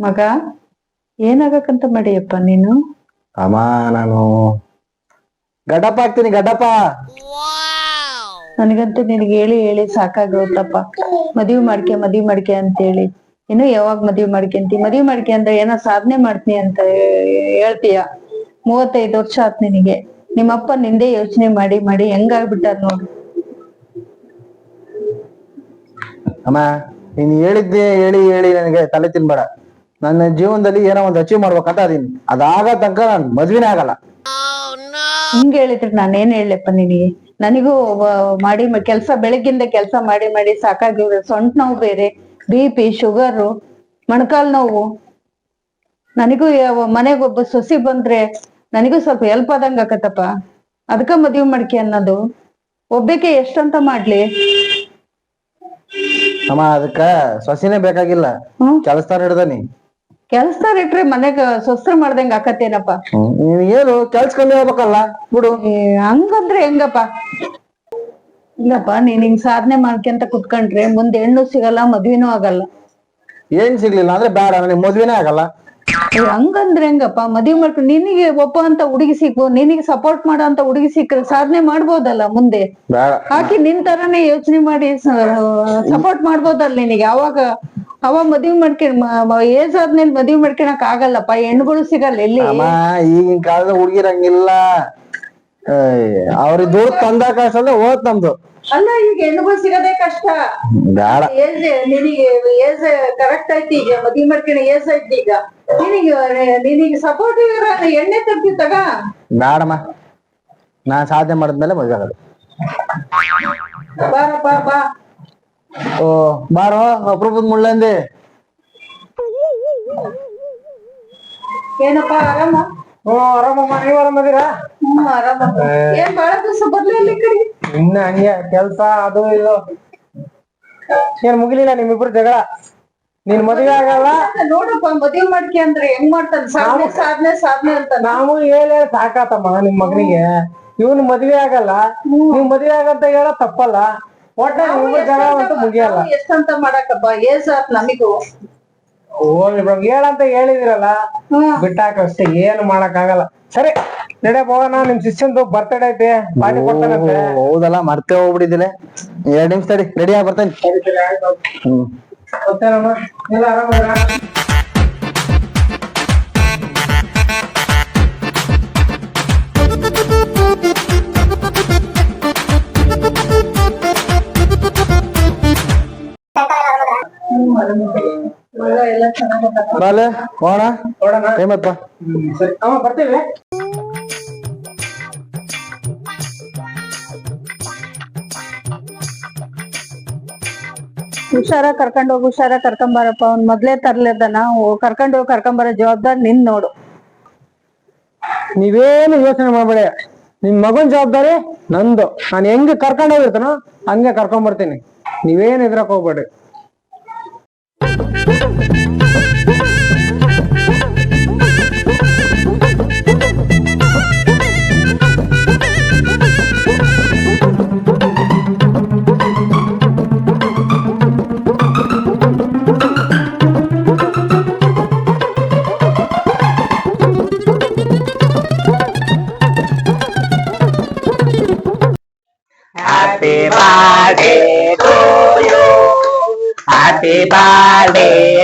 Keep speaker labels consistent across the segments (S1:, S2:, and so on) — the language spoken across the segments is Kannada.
S1: ಮಗ ಏನಾಗಕ್ಕಂತ ಮಾಡಿಯಪ್ಪ ನೀನು?
S2: ಅಮ್ಮ ನಾನು ಗಡಪ ಹಾಕ್ತೀನಿ ಗಡಪ
S1: ನನಗಂತೂ ನಿನಗೆ ಹೇಳಿ ಹೇಳಿ ಸಾಕಾಗೋತಪ್ಪ ಮದ್ವಿ ಮಾಡ್ಕೆ ಮದ್ವಿ ಮಾಡ್ಕೆ ಅಂತೇಳಿ. ಇನ್ನು ಯಾವಾಗ ಮದ್ವಿ ಮಾಡ್ಕೊಂತಿ ಮದುವೆ ಮಾಡ್ಕೆ ಅಂದ್ರೆ ಏನೋ ಸಾಧನೆ ಮಾಡ್ತೀನಿ ಅಂತ ಹೇಳ್ತೀಯ? ಮೂವತ್ತೈದು ವರ್ಷ ಆತ್ ನಿನಗೆ. ನಿಮ್ಮಪ್ಪ ನಿಂದೆ ಯೋಚನೆ ಮಾಡಿ ಮಾಡಿ ಹೆಂಗಾಗ್ಬಿಟ್ಟಾರ ನೋಡು.
S2: ಅಮ್ಮ ನೀನ್ ಹೇಳಿದ್ದೆ ಹೇಳಿ ಹೇಳಿ ನನಗೆ ತಲೆ ತಿನ್ಬೇಡ. ನನ್ನ ಜೀವನದಲ್ಲಿ ಏನೋ ಒಂದು ಅಚೀವ್ ಮಾಡ್ಬೇಕಂತ ಅದೀನಿ. ಅದಾಗ ತನಕ ನಾನು ಮದ್ವಿನೇ ಆಗಲ್ಲ.
S1: ಹಿಂಗ್ ಹೇಳಿದ್ರೆ ಏನ್ ಹೇಳಪ್ಪ ನಿನಗೆ ನನಗೂ ಮಾಡಿ ಕೆಲಸ ಬೆಳಗ್ಗಿಂದ ಕೆಲಸ ಮಾಡಿ ಮಾಡಿ ಸಾಕಾಗಿ ಸೊಂಟ ನೋವು ಬೇರೆ ಬಿ ಪಿ ಶುಗರು ಮೊಣಕಾಲ್ ನೋವು. ನನಗೂ ಮನೆಗೆ ಒಬ್ಬ ಸೊಸಿ ಬಂದ್ರೆ ನನಗೂ ಸ್ವಲ್ಪ ಹೆಲ್ಪ್ ಆದಂಗ ಆಕತ್ತಪ್ಪ. ಅದಕ್ಕ ಮದ್ವೆ ಮಾಡ್ಕೆ ಅನ್ನೋದು. ಒಬ್ಬಕ್ಕೆ ಎಷ್ಟಂತ ಮಾಡ್ಲಿ?
S2: ಅಮ್ಮ ಅದಕ್ಕ ಸೊಸಿನೇ ಬೇಕಾಗಿಲ್ಲ. ಕೆಲಸ ಹಿಡ್ದನಿ.
S1: ಕೆಲ್ಸದಾರ ಇಟ್ರೆ ಮನೆಗ ಸೊಸ್ರು ಮಾಡ್ದಂಗ ಆಕತ್ತೇನಪ್ಪ?
S2: ನೀನ್ ಏನು ಕೆಲ್ಸ ಕಮ್ಮಿ ಆಗ್ಬೇಕಲ್ಲ ಬಿಡು.
S1: ಏ, ಹಂಗಂದ್ರೆ ಹೆಂಗಪ್ಪ? ಇಲ್ಲಪ್ಪ ನೀನ್ ಹಿಂಗ್ ಸಾಧನೆ ಮಾಡ್ಕೊಂತ ಕುತ್ಕೊಂಡ್ರೆ ಮುಂದೆ ಹೆಣ್ಣು ಸಿಗಲ್ಲ ಮದ್ವಿನೂ ಆಗಲ್ಲ.
S2: ಏನ್ ಸಿಗ್ಲಿಲ್ಲ ಅಂದ್ರೆ ಬೇಡ ನನಗೆ ಮದ್ವಿನೇ ಆಗಲ್ಲ.
S1: ಏ, ಹಂಗಂದ್ರೆ ಹೆಂಗಪ್ಪ? ಮದ್ವಿ ಮಾಡ್ಕೊಂಡು ನಿನಗೆ ಒಪ್ಪ ಅಂತ ಹುಡುಗಿ ಸಿಕ್ಕು ನಿನಗೆ ಸಪೋರ್ಟ್ ಮಾಡೋ ಅಂತ ಹುಡುಗಿ ಸಿಕ್ಕ್ರೆ ಸಾಧನೆ ಮಾಡ್ಬೋದಲ್ಲ ಮುಂದೆ?
S2: ಬೇಡ.
S1: ಹಾಕಿ ನಿನ್ ತರಾನೇ ಯೋಚನೆ ಮಾಡಿ ಸಪೋರ್ಟ್ ಮಾಡ್ಬೋದಲ್ಲ ನಿನಗೆ? ಅವಾಗ ಅವಾಗ ಮದ್ವಿ ಮಾಡ್ಕೊಂಡ್ ಏಜ್ ಆದ್ಮೇಲೆ ಮದ್ವಿ ಮಾಡ್ಕೊಳಕ್ ಆಗಲ್ಲಪ್ಪ ಹೆಣ್ಗಳು ಸಿಗಲ್ಲ ಎಲ್ಲಿ?
S2: ಅಮ್ಮ ಈಗಿನ ಕಾಲದ ಹುಡುಗಿರಂಗಿಲ್ಲ ಅವ್ರಿಗೆ ದೂರ ತಂದಾಗ ಹೋದ್ ಓದ್ ನಮ್ದು.
S1: ಅಲ್ಲ ಈಗ ಹೆಣ್ಗಳು ಸಿಗೋದೇ ಕಷ್ಟ.
S2: ಬೇಡ.
S1: ಏಜ್ ನಿನಗೆ ಏಜ್ ಕರೆಕ್ಟ್ ಐತಿ ಈಗ ಮದ್ವಿ ಮಾಡ್ಕೊಂಡ ಏಜ್ ಐತಿ ಈಗ. ನಿನಗೆ ನಿನಗೆ ಸಪೋರ್ಟ್ ಇರ ಎಣ್ಣೆ ತರ್ತಿ ತಗ.
S2: ಬೇಡಮ್ಮ. ನಾ ಸಾಧನೆ ಮಾಡಿದ್ಮೇಲೆ ಮದ್ವೆ ಆಗೋದು.
S1: ಬಾ ಬಾ.
S2: ಓ ಬಾರೋ ಅಪರೂಪದ ಮುಳ್ಳಂದಿ.
S1: ಏನಪ್ಪ ಆರಾಮ?
S3: ಓ ಆರಾಮಮ್ಮ ನೀವ್ ಆರಾಮದಿರಾ
S1: ಹ್ಮ್ ಆರಾಮ. ಏನ್ ಬಾಳ ದಿವಸ ಬರ್ಲಿಲ್ಲ ಕಡೆ?
S3: ಇನ್ನ ಹಂಗೆ ಕೆಲ್ಸ ಅದು ಇದು. ಏನ್ ಮುಗಿಲಿಲ್ಲ ನಿಮ್ಮಿಬ್ರು ಜಗಳ? ನೀನ್ ಮದುವೆ ಆಗಲ್ಲ?
S1: ನೋಡಪ್ಪ ಮದ್ವೆ ಮಾಡ್ಕೆ ಅಂದ್ರೆ ಹೆಂಗ್ ಮಾಡ್ತಾನ? ಸಾಧನೆ ಸಾಧನೆ ಸಾಧನೆ ಅಂತ
S3: ನಾವು ಹೇಳ ಸಾಕಾತಮ್ಮ ನಿಮ್ ಮಗನಿಗೆ. ಇವನ್ ಮದ್ವೆ ಆಗಲ್ಲ. ನೀವ್ ಮದ್ವೆ ಆಗಂತ ಹೇಳ ತಪ್ಪಲ್ಲ. ಒಟ್ಟ ನಿಮ್ಮಿಬ್ರು ಜಗಳ ಅಂತೂ ಮುಗಿಯಲ್ಲ.
S1: ಎಷ್ಟಂತ ಮಾಡಕಪ್ಪ ಏನ್ ಆತ್ ನಮಿಗೂ?
S3: ಹೋಗ್ಲಿ ಬಿಡು ಹೇಳಂತ ಹೇಳಿದಿರಲ್ಲ ಬಿಟ್ಟಾಕ ಅಷ್ಟೇ ಏನು ಮಾಡಕ್ ಆಗಲ್ಲ ಸರಿ ನಡೆ ಹೋಗೋಣ ನಿಮ್ ಶಿಷ್ಯಂದು ಬರ್ತಡೇ ಐತೆ ಪಾರ್ಟಿ ಕೊಡ್ತಾನಂತೆ.
S2: ಹೌದಲ್ಲ ಮರ್ತೇ ಹೋಗ್ಬಿಟ್ಟಿದ್ದಿಲ್ಲ ಎರಡ್ ನಿಮಿಷ ತಡಿ ರೆಡಿ ಆಗಿ ಬರ್ತೇನೆ ಹ್ಮ್.
S3: ಗೊತ್ತೇನಮ್ಮ ಎಲ್ಲ ಆರಾಮದಿರಾ
S2: ಬಾಲೆ ಹೋಣ
S3: ಬರ್ತೇವೆ?
S1: ಹುಷಾರ ಕರ್ಕೊಂಡ್ ಹೋಗಿ ಹುಷಾರ ಕರ್ಕೊಂಬಾರಪ್ಪ ಅವ್ನ್ ಮೊದ್ಲೇ ತರ್ಲೇದನ. ಕರ್ಕೊಂಡ್ ಹೋಗಿ ಕರ್ಕೊಂಬರೋ ಜವಾಬ್ದಾರಿ ನಿನ್ ನೋಡು.
S3: ನೀವೇನು ಯೋಚನೆ ಮಾಡ್ಬೇಡಿ. ನಿಮ್ ಮಗನ್ ಜವಾಬ್ದಾರಿ ನಂದು. ನಾನು ಹೆಂಗ್ ಕರ್ಕೊಂಡ್ ಹೋಗಿರ್ತಾನೋ ಹಂಗೆ ಕರ್ಕೊಂಡ್ ಬರ್ತೀನಿ. ನೀವೇನ್ ಇದ್ರಕ್ ಹೋಗ್ಬೇಡಿ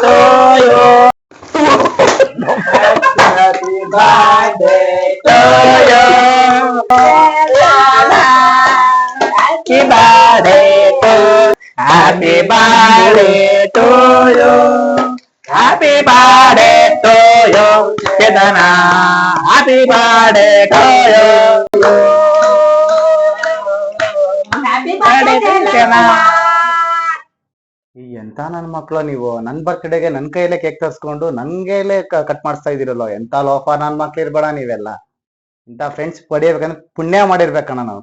S4: to you. Happy birthday to you. Happy birthday to Happy birthday to you. Happy birthday to you. Happy birthday to you. Happy birthday Chetana.
S5: ಈ ಎಂತ ನನ್ ಮಕ್ಳು ನೀವು ನನ್ ಬರ್ತ್ಡೇಗೆ ನನ್ ಕೈಯಲ್ಲೇ ಕೇಕ್ ತರ್ಸ್ಕೊಂಡು ನನ್ಗೆಲೆ ಕೈಯಲ್ಲೇ ಕಟ್ ಮಾಡಿಸ್ತಾ ಇದೀರಲ್ಲ ಎಂತ ಲೋಫ ನನ್ ಮಕ್ಳು ಇರ್ಬೇಡ ನೀವೆಲ್ಲ. ಇಂತ ಫ್ರೆಂಡ್ಸ್ ಪಡಿಬೇಕಂದ್ರೆ ಪುಣ್ಯ ಮಾಡಿರ್ಬೇಕಣ್ಣ ನಾವು.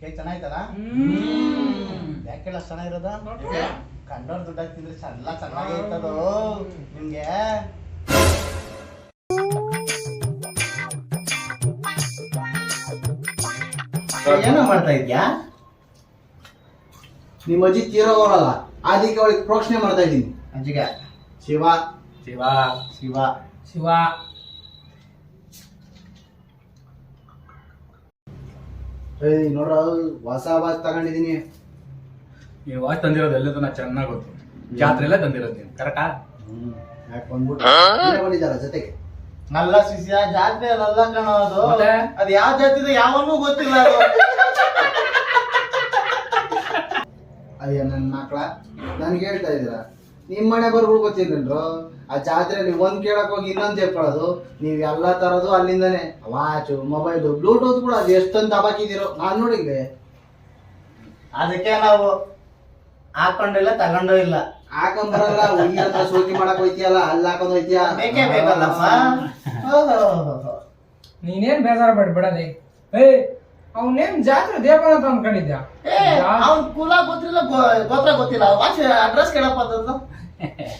S5: ಕೇಕ್ ಚೆನ್ನಾಯ್ತಲ್ಲ? ಯಾಕೆಲ್ಲ ಚೆನ್ನಾಗಿರೋದ? ಕಂಡೋರ್ ದುಡ್ಡಾಗಿ ತಿಂದ್ರೆ ಎಲ್ಲ ಚೆನ್ನಾಗಿ ಇರ್ತದೋ? ನಿಮ್ಗೆ?
S6: ಏನೋ ಮಾಡ್ತಾ ಇದ್ಯಾ? ನಿಮ್ಮ ಅಜ್ಜಿ ತೀರೋಗೋರಲ್ಲ ಅದಕ್ಕೆ ಅವಳಿಗೆ ಪ್ರೋಕ್ಷಣೆ ಮಾಡ್ತಾ ಇದ್ದೀನಿ. ಅಜ್ಜಿಗೆ. ಶಿವ.
S7: ಶಿವ.
S6: ಶಿವ.
S7: ಶಿವ.
S6: ಏಯ್ ನೋಡ್ರ ಹೊಸ ವಾಚ್ ತಗೊಂಡಿದ್ದೀನಿ.
S7: ನೀವು ವಾಚ್ ತಂದಿರೋದು ಎಲ್ಲದನ್ನ ಚೆನ್ನಾಗಿ ಗೊತ್ತು. ಜಾತ್ರೆಲ್ಲೇ ತಂದಿರೋದು ನೀನು ಕರೆಕ್ಟಾ
S6: ಹ್ಮ್ ಯಾಕೆ ಬಂದ್ಬಿಟ್ಟು ಬಂದಿದ್ದಾರ ಜೊತೆಗೆ?
S5: ಅಲ್ಲ ಶಿಷ್ಯ ಜಾತಿ ಅಲ್ಲ ಕಣೋ ಅದು. ಅದ್ ಯಾವ ಜಾತಿ ಯಾವನ್ನೂ ಗೊತ್ತಿಲ್ಲ ಅದು.
S6: ಅಯ್ಯ ನನ್ನ ಮಕ್ಳ ನನ್ಗೆ ಹೇಳ್ತಾ ಇದ್ದೀರಾ? ನಿಮ್ಮ ಮನೆ ಬರ್ಗಳು ಗೊತ್ತಿಲ್ಲನ್ರು ಆ ಜಾತ್ರೆಯಲ್ಲಿ ಒಂದ್ ಕೇಳಕ್ ಹೋಗಿ ಇನ್ನೊಂದ್ ಹೇಳ್ಕೊಳ್ಳೋದು ನೀವ್ ಎಲ್ಲಾ ತರದು ಅಲ್ಲಿಂದಾನೆ. ವಾಚು ಮೊಬೈಲ್ ಬ್ಲೂಟೂತ್ ಕೂಡ ಅದು ಎಷ್ಟೊಂದು ತಬಾಕಿದಿರೋ ನಾನ್ ನೋಡಿದ್ದೆ.
S5: ಅದಕ್ಕೆ ನಾವು ಹಾಕೊಂಡಿಲ್ಲ ತಗೊಂಡು ಇಲ್ಲ.
S6: ಹಾಕೊಂಡ್ ಬರಲ್ಲ ಸೋಕಿ ಮಾಡಕ್ ಹೋಯ್ತಿಯಲ್ಲ ಅಲ್ಲಿ ಹಾಕೊಂಡ್ ಹೋಯ್ತಿಯ
S5: ಬೇಕೇ ಬೇಕಲ್ಲಪ್ಪ ಓಹೋ.
S7: ನೀನೇನ್ ಬೇಜಾರ ಬಿಡಲಿ ಏಯ್ ಅವನೇನ್ ಜಾತ್ರೆ ದೇವರ ಅಂತ ಅನ್ಕೊಂಡಿದ್ಯ?
S5: ಏ ಅವ್ನ್ ಕುಲ ಗೊತ್ತಿಲ್ಲ ಗೋತ್ರ ಗೊತ್ತಿಲ್ಲ. ವಾಚ್ ಅಡ್ರೆಸ್ ಕೇಳಪ್ಪ ಅದದ್ದು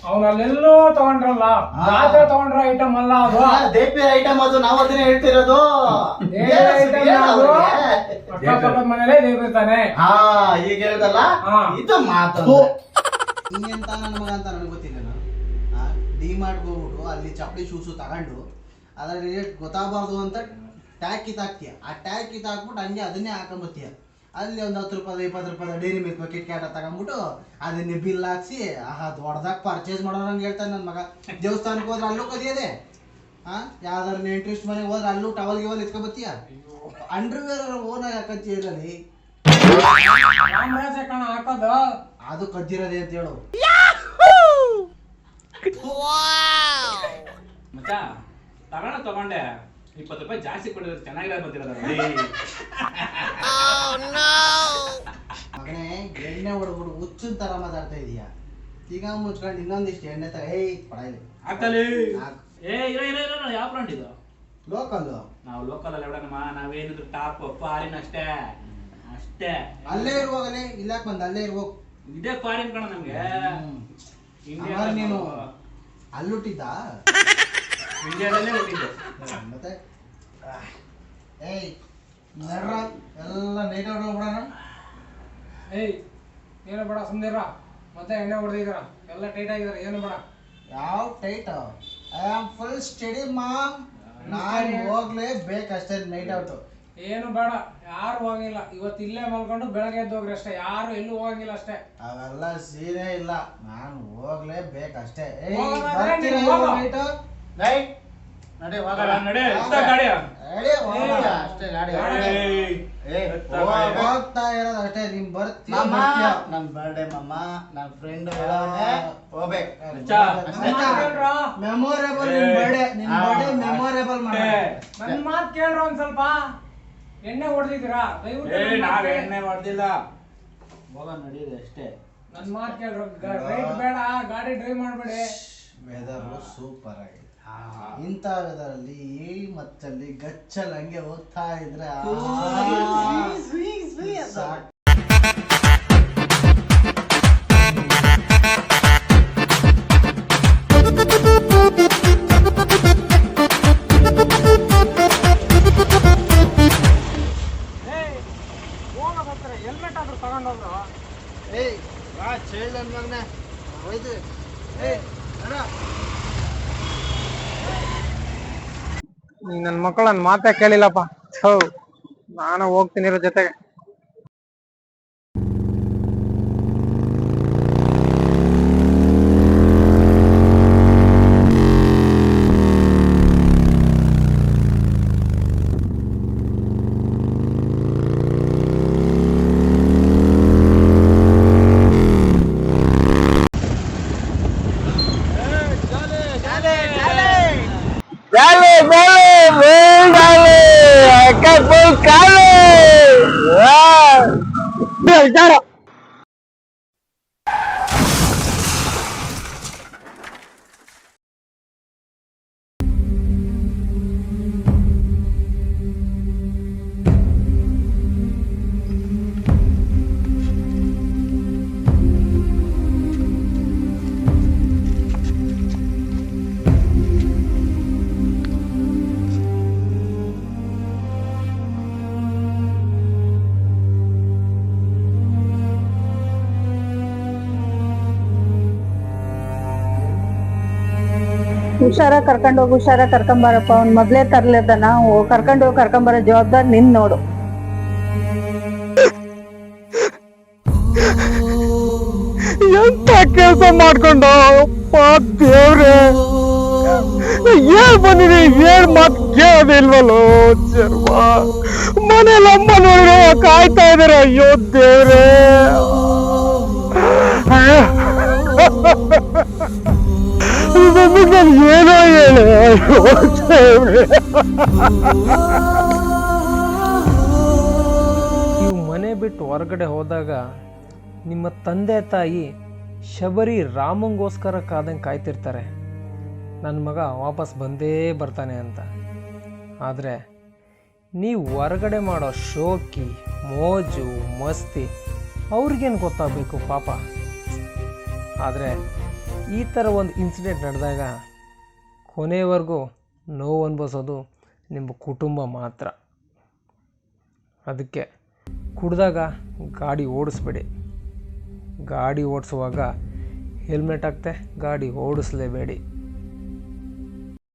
S7: ಅವ್ನ ಅಲ್ಲೆಲ್ಲೋ ತಗೊಂಡ್ರಲ್ಲ. ಜಾತ್ರೆ ತಗೊಂಡ್ರ ಐಟಮ್ ಅಲ್ಲ ಅದು.
S5: ದೇಪಿ ಐಟಮ್ ಅದು. ನಾವ್ ಅದನ್ನ ಹೇಳ್ತಿರೋದು.
S7: ಮನೇಲೆ ದೇವಿರ್ತಾನೆ
S5: ಹಾ ಈಗ ಹೇಳ್ದಲ್ಲ. ಇದು ಮಾತು
S6: ಹಿಂಗೆಂತ ನನ್ನ ಮಗ ಅಂತ ನನಗೆ ಗೊತ್ತಿಲ್ಲ ಡಿ ಮಾರ್ಟ್ ಹೋಗ್ಬಿಟ್ಟು ಅಲ್ಲಿ ಚಪ್ಪಲಿ ಶೂಸು ತಗೊಂಡು ಅದರಲ್ಲಿ ಗೊತ್ತಾಗಬಾರ್ದು ಅಂತ ಟ್ಯಾಕ್ ಕಿತ್ ಕಿತ್ತಾಕ್ತೀಯ? ಆ ಟ್ಯಾಕ್ ಕಿತ್ ಹಾಕ್ಬಿಟ್ಟು ಹಂಗೆ ಅದನ್ನೇ ಹಾಕೊಂಬತ್ತೀಯ? ಅಲ್ಲಿ ಒಂದು ಹತ್ತು ರೂಪಾಯಿ ಇಪ್ಪತ್ತು ರೂಪಾಯಿ ಡೈರಿ ಮಿಲ್ಕ್ ಕಿಟ್ ಕ್ಯಾಟ ತಗೊಂಬಿಟ್ಟು ಅದನ್ನೇ ಬಿಲ್ ಹಾಕ್ಸಿ ಆಹಾ ದೊಡ್ಡದಾಗ ಪರ್ಚೇಸ್ ಮಾಡೋರಂಗೆ ಹೇಳ್ತಾನೆ ನನ್ನ ಮಗ. ದೇವಸ್ಥಾನಕ್ಕೆ ಹೋದ್ರೆ ಅಲ್ಲೂ ಕದಿಯದೆ ಹಾ ಯಾವ್ದಾರು ಇಂಟ್ರೆಸ್ಟ್ ಮನೆಗೆ ಹೋದ್ರೆ ಅಲ್ಲೂ ಟವಲ್ ಗಿವಲ್ ಎತ್ಕೊಬತ್ತೀಯ? ಅಂಡರ್ವೇರ್ ಓನಾಗಿ ಇಲ್ಲಲ್ಲಿ
S7: ರಾಮರಾಜ ಕಣ ಹಾಕೋದು.
S6: ಅದು ಕದ್ದಿರೋದೇ ಅಂತ ಹೇಳು.
S8: ಮಚ್ಚ ತಗೊಂಡ ತಗೊಂಡೆ. ಇಪ್ಪತ್ತು ರೂಪಾಯಿ ಜಾಸ್ತಿ ಕೊಟ್ಟಿದ್ರೆ ಚೆನ್ನಾಗಿರೋ ಬಂದಿರೋದು
S6: ಮಗನೇ ಎಣ್ಣೆ ಹೊಡ್ಬಿಡು ಹುಚ್ಚಿನ ತರ ಮಾತಾಡ್ತಾ ಇದೀಯ? ಈಗ ಮುಚ್ಕೊಂಡು ಇನ್ನೊಂದಿಷ್ಟು ಎಣ್ಣೆ ತರ ಏಯ್ ಇಲ್ಲಿ
S8: ಹಾಕಲಿ ಏ ಇರೋ ಇರೋ ಇರೋ ಯಾವ ಬ್ರಾಂಡ್ ಇದು?
S6: ಲೋಕಲ್
S8: ನಾವು ಲೋಕಲ್ ಅಲ್ಲ ಬಿಡಮ್ಮ ನಾವೇನಿದ್ರು ಟಾಪ್ ಫಾರಿನ್ ಅಷ್ಟೇ. ಅಷ್ಟೇ.
S6: ಅಲ್ಲೇ ಇರುವಾಗಲೇ ಇಲ್ಲಾಕ್ ಬಂದ ಅಲ್ಲೇ ಇರ್ಬೋಕ್
S8: ಇದೇ ಫಾರಿನ್ ಕಣ ನಮ್ಗೆ. ಇಂಡಿಯಾ
S6: ನೀನು. ಅಲ್ಲುಟ್ಟಿದ್ದ?
S8: ಇಂಡಿಯಾದಲ್ಲೇ ಹುಟ್ಟಿದ್ದು
S6: ಮತ್ತೆ? ಏಯ್ ನಡ್ರ ಎಲ್ಲ ನೈಟ್ ಔಟ್ ಹೋಗ್ಬಿಡೋಣ
S7: ಏಯ್ ಏನು ಬೇಡ ಸುಮ್ನಿರ ಮತ್ತೆ ಎಣ್ಣೆ ಹೊಡೆದಿದ್ರ ಎಲ್ಲ ಟೈಟ್ ಆಗಿದಾರ ಏನು ಬೇಡ.
S6: ಯಾವ tight I am full study mom ನಾನು ಹೋಗ್ಲೇ ಬೇಕಷ್ಟೇ ನೈಟ್ ಔಟ್
S7: ಏನು ಬೇಡ ಯಾರು ಹೋಗಿಲ್ಲ. ಇವತ್ತು ಇಲ್ಲೇ ಮಲ್ಕೊಂಡು ಬೆಳಗ್ಗೆ ಎದ್ದು ಹೋಗ್ರಿ ಅಷ್ಟೇ. ಯಾರು ಎಲ್ಲೂ ಹೋಗಿಲ್ಲ ಅಷ್ಟೇ.
S6: ಅವೆಲ್ಲ ಸೀರೆ ಇಲ್ಲ. ನಾನು ಹೋಗ್ಲೇಬೇಕಷ್ಟೇ
S5: ನೈ ನಡಿ ಹೋಗೋಣ.
S8: ನಡೆ ಎತ್ತ ಗಾಡಿಯ
S6: ರೆಡಿ ಹೋಗೋಣ ಅಷ್ಟೇ ಗಾಡಿ.
S8: ಏಯ್,
S5: ಏ,
S8: ಎತ್ತ
S6: ಹೋಗ್- ಹೋಗ್ತಾ ಇರೋದು ಅಷ್ಟೇ ನಿಮ್ ಬರ್ತೀಯ
S5: ಮಾಮ
S6: ಬರ್ತೀಯ.
S5: ನನ್ ಬರ್ಡೇ ಮಾಮ ನನ್ ಫ್ರೆಂಡ್ ಹೇಳವನೆ ಹೋಗ್ಬೇಕು.
S8: ಅಚ್ಚ.
S7: ನನ್ನ ಮಾತ್ ಕೇಳ್ರೋ?
S6: ಮೆಮೊರೇಬಲ್ ನಿಮ್ ಬರ್ಡೇ ನಿಮ್
S5: ಹಾ.
S6: ಬರ್ಡೇ ಮೆಮೊರೇಬಲ್ ಮಾಡ.
S8: ಏ,
S7: ನನ್ನ ಮಾತು ಕೇಳ್ರೋ ಒಂದ್ ಸ್ವಲ್ಪ? ಎಣ್ಣೆ ಹೊಡೆದಿದ್ದೀರಾ? ದಯವಿಟ್ಟು
S8: ಏ
S7: ನನ್ ಮಾತ್
S8: ನಾವ್
S7: ಕೇಳಿ.
S8: ಎಣ್ಣೆ ಮಾಡ್ತಿಲ್ಲ
S5: ಹೋಗೋಣ ನಡೀರಿ ಅಷ್ಟೇ.
S7: ನನ್ ಮಾತು ಕೇಳ್ರೋ ರೈಟ್ ಬೇಡ ಗಾಡಿ ಡ್ರೈವ್ ಮಾಡ್ಬೇಡಿ.
S6: ವೆದರ್ ಸೂಪರ್ ಆಗಿದೆ. ಇಂಥ ವಿಧದಲ್ಲಿ ಈ ಮಚ್ಚಲ್ಲಿ ಗಚ್ಚಲ್ ಹಂಗೆ ಹೋಗ್ತಾ ಇದ್ರೆ ಆ, ಸಾಕ್.
S7: ಹೆಲ್ಮೆಟ್ ಆದ್ರೂ ತಗೊಂಡೋದ್ರು
S6: ಏಯ್ ಬಾ ಚೇಳ್ ನನ್ ಮಗನೇ ಹೋಯ್ತು ಏಯ್ ನಡ.
S7: ಮಕ್ಕಳು ನನ್ ಮಾತೇ ಕೇಳಿಲ್ಲಪ್ಪ. ಹೌ ನಾನು ಹೋಗ್ತೀನಿ ಇರೋ ಜೊತೆಗೆ.
S1: down ಹುಷಾರಾಗಿ ಕರ್ಕೊಂಡು ಹೋಗಿ, ಹುಷಾರ ಕರ್ಕೊಂಬರಪ್ಪ ಅವ್ನ್ ಮೊದ್ಲೇ ತರ್ಲಿದ್ದ ನಾವು ಕರ್ಕೊಂಡು ಹೋಗಿ ಕರ್ಕೊಂಬರೋ ಜವಾಬ್ದಾರಿ ನಿನ್ ನೋಡು.
S3: ಎಂತ ಕೆಲಸ ಮಾಡ್ಕೊಂಡು? ದೇವ್ರೆ. ಏನ್ ಬಂದಿದೆ ಏನ್ ಮಾತ್ ಕೇಳೋದಿಲ್ವಲ್ಲೋ ಚರ್ಮ ಮನೇಲಿ ಅಮ್ಮ ನೋಡಿದ್ರೆ ಕಾಯ್ತಾ ಇದಾರೆ. ಅಯ್ಯೋ, ದೇವ್ರೆ. ನಾನ್ ಏನೋ ಹೇಳಿ. ನೀವು ಮನೆ ಬಿಟ್ಟು ಹೊರಗಡೆ ಹೋದಾಗ ನಿಮ್ಮ ತಂದೆ ತಾಯಿ ಶಬರಿ ರಾಮಂಗೋಸ್ಕರ ಕಾದಂಗೆ ಕಾಯ್ತಿರ್ತಾರೆ. ನನ್ನ ಮಗ ವಾಪಸ್ ಬಂದೇ ಬರ್ತಾನೆ ಅಂತ. ಆದರೆ ನೀವು ಹೊರಗಡೆ ಮಾಡೋ ಶೋಕಿ, ಮೋಜು, ಮಸ್ತಿ ಅವ್ರಿಗೇನು ಗೊತ್ತಾಗಬೇಕು ಪಾಪ. ಆದರೆ ಈ ಥರ ಒಂದು ಇನ್ಸಿಡೆಂಟ್ ನಡೆದಾಗ ಕೊನೆವರೆಗೂ ನೋವು ಅನ್ಭವಿಸೋದು ನಿಮ್ಮ ಕುಟುಂಬ ಮಾತ್ರ. ಅದಕ್ಕೆ ಕುಡಿದಾಗ ಗಾಡಿ ಓಡಿಸ್ಬೇಡಿ. ಗಾಡಿ ಓಡಿಸುವಾಗ ಹೆಲ್ಮೆಟ್ ಹಾಕ್ತೆ, ಗಾಡಿ ಓಡಿಸ್ಲೇಬೇಡಿ.